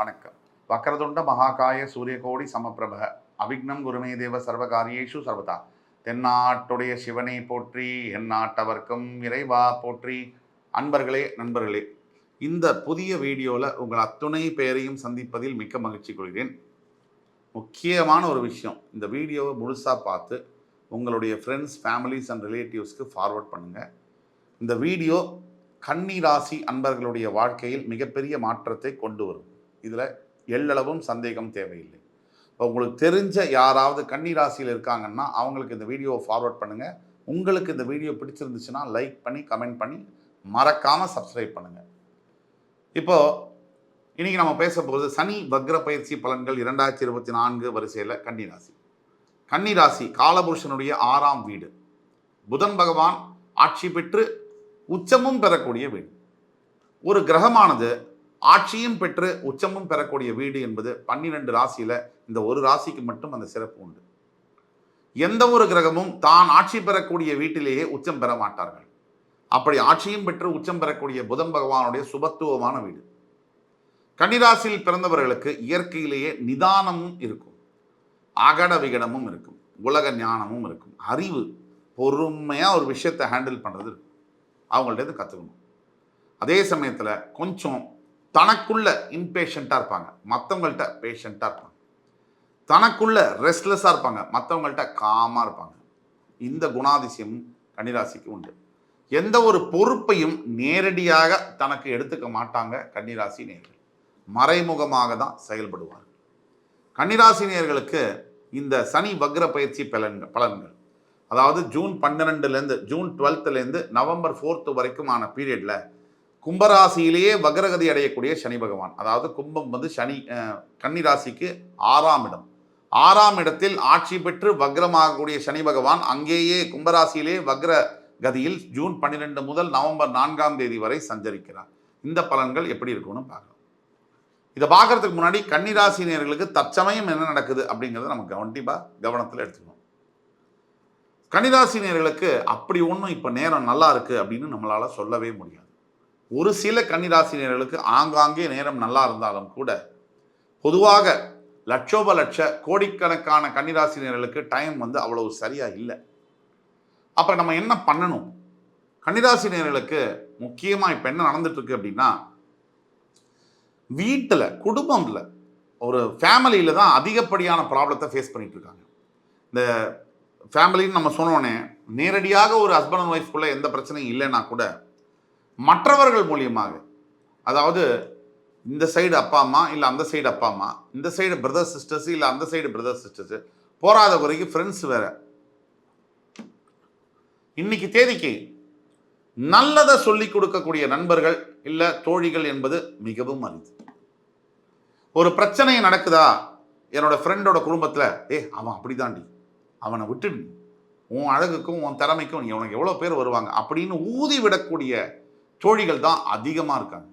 வணக்கம். வக்கரதுண்ட மகாகாய சூரியகோடி சமப்பிரப அவிக்னம் குருமே தேவ சர்வகாரியேஷு சர்வதா. தென்னாட்டுடைய சிவனை போற்றி எந்நாட்டவர்க்கும் இறைவா போற்றி. அன்பர்களே நண்பர்களே இந்த புதிய வீடியோவில் உங்கள் அத்துணை பேரையும் சந்திப்பதில் மிக்க மகிழ்ச்சி கொள்கிறேன். முக்கியமான ஒரு விஷயம் இந்த வீடியோவை முழுசாக பார்த்து உங்களுடைய ஃப்ரெண்ட்ஸ் ஃபேமிலிஸ் அண்ட் ரிலேட்டிவ்ஸ்க்கு ஃபார்வர்ட் பண்ணுங்கள் இந்த வீடியோ கன்னி ராசி அன்பர்களுடைய வாழ்க்கையில் மிகப்பெரிய மாற்றத்தை கொண்டு வரும். இதில் எள்ளளவும் சந்தேகம் தேவையில்லை. இப்போ உங்களுக்கு தெரிஞ்ச யாராவது கன்னி ராசியில் இருக்காங்கன்னா அவங்களுக்கு இந்த வீடியோவை ஃபார்வர்ட் பண்ணுங்கள் உங்களுக்கு இந்த வீடியோ பிடிச்சிருந்துச்சுன்னா லைக் பண்ணி கமெண்ட் பண்ணி மறக்காமல் சப்ஸ்கிரைப் பண்ணுங்கள் இப்போது இன்றைக்கி நம்ம பேச போகிறது சனி வக்ர பயிற்சி பலன்கள் இரண்டாயிரத்தி இருபத்தி நான்கு வரிசையில் கன்னிராசி. கன்னிராசி ராசி காலபுருஷனுடைய ஆறாம் வீடு. புதன் பகவான் ஆட்சி பெற்று உச்சமும் பெறக்கூடிய வீடு. ஒரு கிரகமானது ஆட்சியும் பெற்று உச்சமும் பெறக்கூடிய வீடு என்பது பன்னிரெண்டு ராசியில் இந்த ஒரு ராசிக்கு மட்டும் அந்த சிறப்பு உண்டு. எந்த ஒரு கிரகமும் தான் ஆட்சி பெறக்கூடிய வீட்டிலேயே உச்சம் பெற மாட்டார்கள். அப்படி ஆட்சியும் பெற்று உச்சம் பெறக்கூடிய புதன் பகவானுடைய சுபத்துவமான வீடு. கன்னிராசியில் பிறந்தவர்களுக்கு இயற்கையிலேயே நிதானமும் இருக்கும். அகட விகடமும் இருக்கும். உலக ஞானமும் இருக்கும். அறிவு பொறுமையாக ஒரு விஷயத்தை ஹேண்டில் பண்ணுறது இருக்கும். அவங்கள்ட்ட இருந்து கற்றுக்கணும் அதே சமயத்தில் கொஞ்சம் தனக்குள்ள இன்பேஷண்ட்டாக இருப்பாங்க. மற்றவங்கள்ட்ட பேஷண்ட்டாக இருப்பாங்க. தனக்குள்ள ரெஸ்ட்லெஸ்ஸாக இருப்பாங்க. மற்றவங்கள்ட்ட காமாக இருப்பாங்க. இந்த குணாதிசயம் கன்னிராசிக்கு உண்டு. எந்த ஒரு பொறுப்பையும் நேரடியாக தனக்கு எடுத்துக்க மாட்டாங்க கன்னிராசி நேர்கள். மறைமுகமாக தான் செயல்படுவார்கள். கன்னிராசி நேர்களுக்கு இந்த சனி வக்ர பயிற்சி பலன்கள் பலன்கள். அதாவது ஜூன் பன்னிரெண்டுலேருந்து ஜூன் டுவெல்த்துலேருந்து நவம்பர் ஃபோர்த்து வரைக்குமான பீரியடில் கும்பராசியிலேயே வக்ரகதி அடையக்கூடிய சனி பகவான். அதாவது கும்பம் வந்து சனி கன்னி கன்னிராசிக்கு ஆறாம் இடம். ஆறாம் இடத்தில் ஆட்சி பெற்று வக்ரமாகக்கூடிய சனி பகவான் அங்கேயே கும்பராசியிலே வக்ர கதியில் ஜூன் பன்னிரெண்டு முதல் நவம்பர் நான்காம் தேதி வரை சஞ்சரிக்கிறார். இந்த பலன்கள் எப்படி இருக்கும்னு பார்க்கலாம். இதை பார்க்கறதுக்கு முன்னாடி கன்னிராசினியர்களுக்கு தற்சமயம் என்ன நடக்குது அப்படிங்கிறத நம்ம கண்டிப்பாக கவனத்தில் எடுத்துக்கணும். கன்னிராசினியர்களுக்கு அப்படி ஒன்றும் இப்போ நேரம் நல்லா இருக்குது அப்படின்னு நம்மளால் சொல்லவே முடியாது. ஒரு சில கன்னிராசினியர்களுக்கு ஆங்காங்கே நேரம் நல்லா இருந்தாலும் கூட பொதுவாக லட்சோப லட்ச கோடிக்கணக்கான கன்னிராசினியர்களுக்கு டைம் வந்து அவ்வளவு சரியாக இல்லை. அப்போ நம்ம என்ன பண்ணணும்? கன்னிராசினியர்களுக்கு முக்கியமாக இப்போ என்ன நடந்துட்டுருக்கு அப்படின்னா வீட்டில் குடும்பத்தில் ஒரு ஃபேமிலியில் தான் அதிகப்படியான ப்ராப்ளத்தை ஃபேஸ் பண்ணிகிட்ருக்காங்க இந்த ஃபேமிலின்னு நம்ம சொன்னோன்னே நேரடியாக ஒரு ஹஸ்பண்ட் அண்ட் ஒய்ஃப்குள்ளே எந்த பிரச்சனையும் இல்லைன்னா கூட மற்றவர்கள் மூலியமாக. அதாவது இந்த சைடு அப்பா அம்மா இல்லை அந்த சைடு அப்பா அம்மா இந்த சைடு பிரதர் சிஸ்டர்ஸ் இல்லை அந்த சைடு பிரதர் சிஸ்டர்ஸ் போராத குறைக்கு ஃப்ரெண்ட்ஸ் வேற. இன்னைக்கு தேதிக்கு நல்லதை சொல்லி கொடுக்கக்கூடிய நண்பர்கள் இல்லை தோழிகள் என்பது மிகவும் அரிது. ஒரு பிரச்சனை நடக்குதா? என்னோட ஃப்ரெண்டோட குடும்பத்தில் ஏ அவன் அப்படிதாண்டி அவனை விட்டுடு உன் அழகுக்கும் உன் திறமைக்கும் உனக்கு எவ்வளோ பேர் வருவாங்க? அப்படின்னு ஊதி விடக்கூடிய தோழிகள் தான் அதிகமாக இருக்காங்க.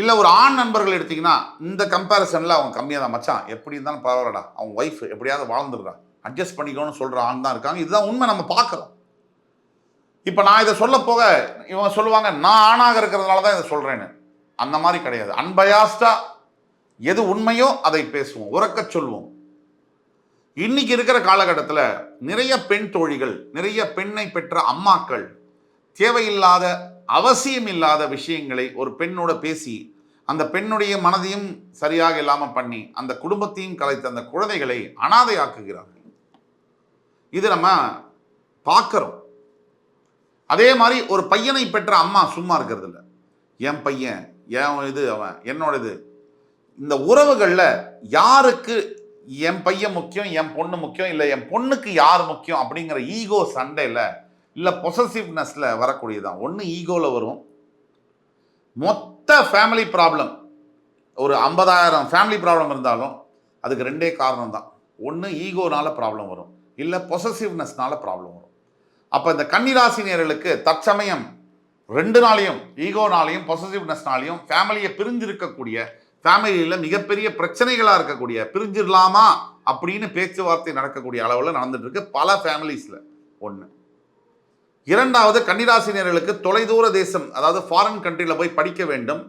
இல்லை ஒரு ஆண் நண்பர்கள் எடுத்தீங்கன்னா இந்த கம்பேரிசனில் அவன் கம்மியாக தான் மச்சான் எப்படி இருந்தாலும் பரவாயில்லடா அவன் ஒய்ஃப் எப்படியாவது வாழ்ந்துடுறா அட்ஜஸ்ட் பண்ணிக்கணும்னு சொல்கிற ஆண் தான் இருக்காங்க. இதுதான் உண்மை நம்ம பார்க்குறோம். இப்போ நான் இதை சொல்ல போக இவங்க சொல்லுவாங்க நான் ஆணாக இருக்கிறதுனால தான் இதை சொல்கிறேன்னு அந்த மாதிரி கிடையாது. அன்பயாஸ்டா எது உண்மையோ அதை பேசுவோம் உறக்க சொல்வோம். இன்னைக்கு இருக்கிற காலகட்டத்தில் நிறைய பெண் தோழிகள் நிறைய பெண்ணை பெற்ற அம்மாக்கள் தேவையில்லாத அவசியம் இல்லாத விஷயங்களை ஒரு பெண்ணோட பேசி அந்த பெண்ணுடைய மனதையும் சரியாக இல்லாமல் பண்ணி அந்த குடும்பத்தையும் கலைத்து அந்த குழந்தைகளை அனாதையாக்குகிறார்கள். இது நம்ம பார்க்குறோம். அதே மாதிரி ஒரு பையனை பெற்ற அம்மா சும்மா இருக்கிறது இல்லை. என் பையன் என் இது அவன் என்னோட இது. இந்த உறவுகளில் யாருக்கு என் பையன் முக்கியம் என் பொண்ணு முக்கியம் இல்லை என் பொண்ணுக்கு யார் முக்கியம் அப்படிங்கிற ஈகோ சண்டையில் இல்லை பொசசிவ்னஸில் வரக்கூடியதான் ஒன்று ஈகோவில் வரும். மொத்த ஃபேமிலி ப்ராப்ளம் ஒரு ஐம்பதாயிரம் ஃபேமிலி ப்ராப்ளம் இருந்தாலும் அதுக்கு ரெண்டே காரணம் தான் ஒன்று ஈகோனால் ப்ராப்ளம் வரும். இல்லை பொசசிவ்னஸ்னால ப்ராப்ளம் வரும். அப்போ இந்த கன்னிராசினியர்களுக்கு தற்சமயம் ரெண்டு நாளையும் ஈகோனாலையும் பொசசிவ்னஸ்னாலையும் ஃபேமிலியை பிரிஞ்சிருக்கக்கூடிய ஃபேமிலியில் மிகப்பெரிய பிரச்சனைகளாக இருக்கக்கூடிய பிரிஞ்சிடலாமா அப்படின்னு பேச்சுவார்த்தை நடக்கக்கூடிய அளவில் நடந்துட்டு இருக்கு பல ஃபேமிலிஸில் ஒன்று இரண்டாவது கன்னிராசினியர்களுக்கு தொலைதூர தேசம் அதாவது ஃபாரின் கண்ட்ரியில் போய் படிக்க வேண்டும்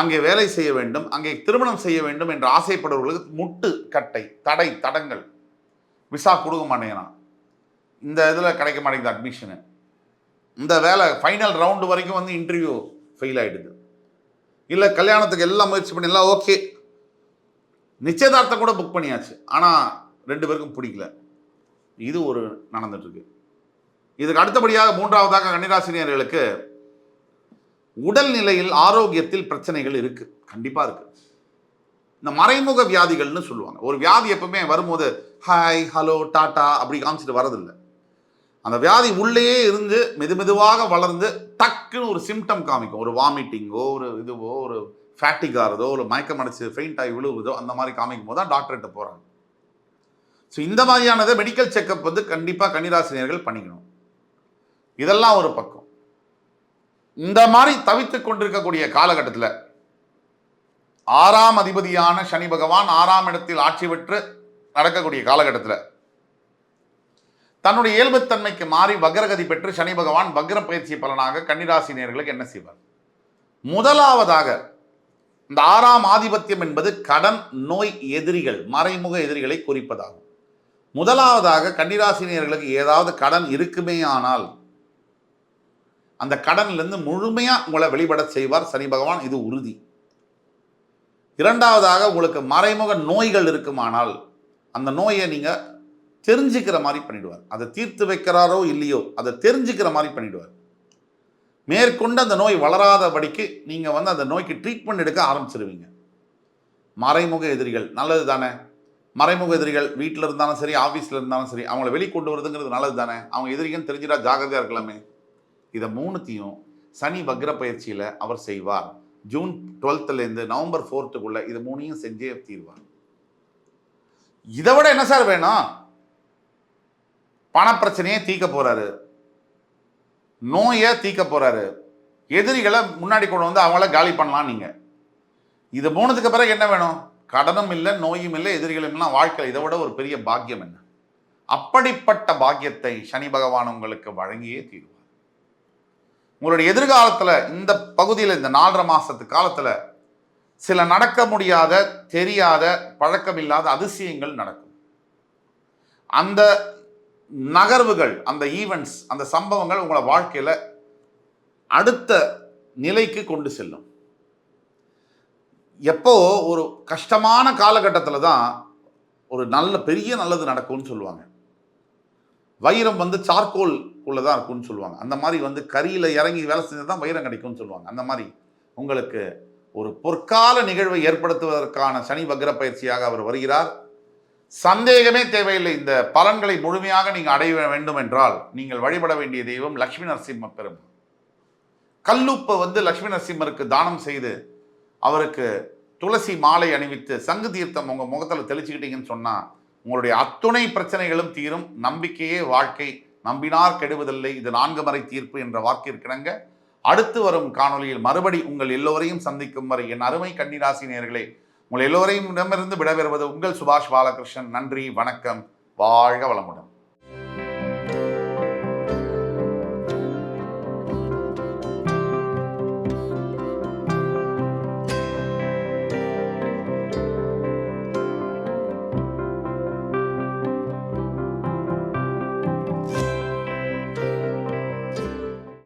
அங்கே வேலை செய்ய வேண்டும் அங்கே திருமணம் செய்ய வேண்டும் என்று ஆசைப்படுபவர்களுக்கு முட்டு கட்டை தடை தடங்கள். விசா கொடுக்க மாட்டேங்கிறான். இந்த இதில் கிடைக்க மாட்டேங்குது அட்மிஷனு இந்த வேலை ஃபைனல் ரவுண்டு வரைக்கும் வந்து இன்டர்வியூ ஃபெயில் ஆகிடுது இல்லை கல்யாணத்துக்கு எல்லாம் முயற்சி பண்ணி எல்லாம் ஓகே நிச்சயதார்த்தம் கூட புக் பண்ணியாச்சு. ஆனால் ரெண்டு பேருக்கும் பிடிக்கல. இது ஒரு நடந்துட்டுருக்கு. இதுக்கு அடுத்தபடியாக மூன்றாவதாக கன்னிராசினியர்களுக்கு உடல்நிலையில் ஆரோக்கியத்தில் பிரச்சனைகள் இருக்கு. கண்டிப்பாக இருக்கு. இந்த மறைமுக வியாதிகள்னு சொல்லுவாங்க. ஒரு வியாதி எப்பவுமே வரும்போது ஹாய் ஹலோ டாட்டா அப்படி காமிச்சிட்டு வரதில்லை அந்த வியாதி உள்ளேயே இருந்து மெது மெதுவாக வளர்ந்து டக்குன்னு ஒரு சிம்டம் காமிக்கும். ஒரு வாமிட்டிங்கோ ஒரு இதுவோ ஒரு ஃபேட்டிக் ஆகிறதோ ஒரு மயக்கம் அடைச்சி ஃபெயிண்ட் ஆகி விழுவுதோ அந்த மாதிரி காமிக்கும் போது தான் டாக்டர்கிட்ட போகிறாங்க ஸோ இந்த மாதிரியானதை மெடிக்கல் செக்கப் வந்து கண்டிப்பாக கன்னிராசினியர்கள் பண்ணிக்கணும். இதெல்லாம் ஒரு பக்கம். இந்த மாதிரி தவித்து கொண்டிருக்கக்கூடிய காலகட்டத்தில் ஆறாம் அதிபதியான சனி பகவான் ஆறாம் இடத்தில் ஆட்சி பெற்று நடக்கக்கூடிய காலகட்டத்தில் தன்னுடைய இயல்புத்தன்மைக்கு மாறி வக்ரகதி பெற்று சனி பகவான் வக்ர பயிற்சி பலனாக கன்னிராசி நேர்களுக்கு என்ன செய்வார்? முதலாவதாக இந்த ஆறாம் ஆதிபத்தியம் என்பது கடன் நோய் எதிரிகள் மறைமுக எதிரிகளை குறிப்பதாகும். முதலாவதாக கன்னிராசினியர்களுக்கு ஏதாவது கடன் இருக்குமே ஆனால் அந்த கடன்லேருந்து முழுமையாக உங்களை வெளிப்பட செய்வார் சனி பகவான். இது உறுதி. இரண்டாவதாக உங்களுக்கு மறைமுக நோய்கள் இருக்குமானால் அந்த நோயை நீங்கள் தெரிஞ்சுக்கிற மாதிரி பண்ணிடுவார். அதை தீர்த்து வைக்கிறாரோ இல்லையோ அதை தெரிஞ்சுக்கிற மாதிரி பண்ணிடுவார். மேற்கொண்டு அந்த நோய் வளராதபடிக்கு நீங்கள் வந்து அந்த நோய்க்கு ட்ரீட்மெண்ட் எடுக்க ஆரம்பிச்சிருவீங்க. மறைமுக எதிரிகள் நல்லது தானே? மறைமுக எதிரிகள் வீட்டில் இருந்தாலும் சரி ஆஃபீஸில் இருந்தாலும் சரி அவங்கள வெளிக்கொண்டு வருதுங்கிறது நல்லது தானே? அவங்க எதிரிகன்னு தெரிஞ்சிடா ஜாகிரதையாக இருக்கலாமே. இதை மூணுத்தையும் சனி வக்ர பயிற்சியில் அவர் செய்வார். ஜூன் டுவெல்த்துலேருந்து நவம்பர் ஃபோர்த்துக்குள்ளே இது மூணையும் செஞ்சே தீர்வார். இதை விட என்ன சார் வேணும்? பணப்பிரச்சனையை தீர்க்க போறாரு. நோயை தீர்க்க போறாரு. எதிரிகளை முன்னாடி கொண்டு வந்து அவங்கள காலி பண்ணலாம் நீங்க. இது மூணுத்துக்கு பிறகு என்ன வேணும்? கடனும் இல்லை நோயும் இல்லை எதிரிகளும் இல்லை வாழ்க்கை இதை விட ஒரு பெரிய பாக்கியம் என்ன? அப்படிப்பட்ட பாக்கியத்தை சனி பகவான் உங்களுக்கு வழங்கியே தீரும். உங்களுடைய எதிர்காலத்தில் இந்த பகுதியில் இந்த நாலரை மாதத்து காலத்தில் சில நடக்க முடியாத தெரியாத பழக்கமில்லாத அதிசயங்கள் நடக்கும். அந்த நகர்வுகள் அந்த ஈவெண்ட்ஸ் அந்த சம்பவங்கள் உங்களை வாழ்க்கையில் அடுத்த நிலைக்கு கொண்டு செல்லும். எப்போ ஒரு கஷ்டமான காலகட்டத்தில் தான் ஒரு நல்ல பெரிய நல்லது நடக்கும்னு சொல்லுவாங்க. வைரம் வந்து சார்கோல் உள்ளே தான் இருக்கும்னு சொல்லுவாங்க. அந்த மாதிரி வந்து கரியில் இறங்கி வேலை செஞ்சது தான் வைரம் கிடைக்கும்னு சொல்லுவாங்க. அந்த மாதிரி உங்களுக்கு ஒரு பொற்கால நிகழ்வை ஏற்படுத்துவதற்கான சனி வக்ர பயிற்சியாக அவர் வருகிறார். சந்தேகமே தேவையில்லை. இந்த பலன்களை முழுமையாக நீங்கள் அடைய வேண்டும் என்றால் நீங்கள் வழிபட வேண்டிய தெய்வம் லக்ஷ்மி நரசிம்ம பெரும் கல்லுப்பை வந்து லக்ஷ்மி நரசிம்மருக்கு தானம் செய்து அவருக்கு துளசி மாலை அணிவித்து சங்கு தீர்த்தம் உங்கள் முகத்தில் தெளிச்சுக்கிட்டீங்கன்னு சொன்னால் உங்களுடைய அத்துணை பிரச்சனைகளும் தீரும். நம்பிக்கையே வாழ்க்கை. நம்பினார் கெடுவதில்லை. இது நான்கு மறை தீர்ப்பு என்ற வாக்கிற்கிணங்க. அடுத்து வரும் காணொளியில் மறுபடி உங்கள் எல்லோரையும் சந்திக்கும் வரை என் அருமை கன்னிராசி நேர்களே உங்கள் எல்லோரையும் இடமிருந்து விடைபெறுவது உங்கள் சுபாஷ் பாலகிருஷ்ணன். நன்றி வணக்கம். வாழ்க வளமுடன்.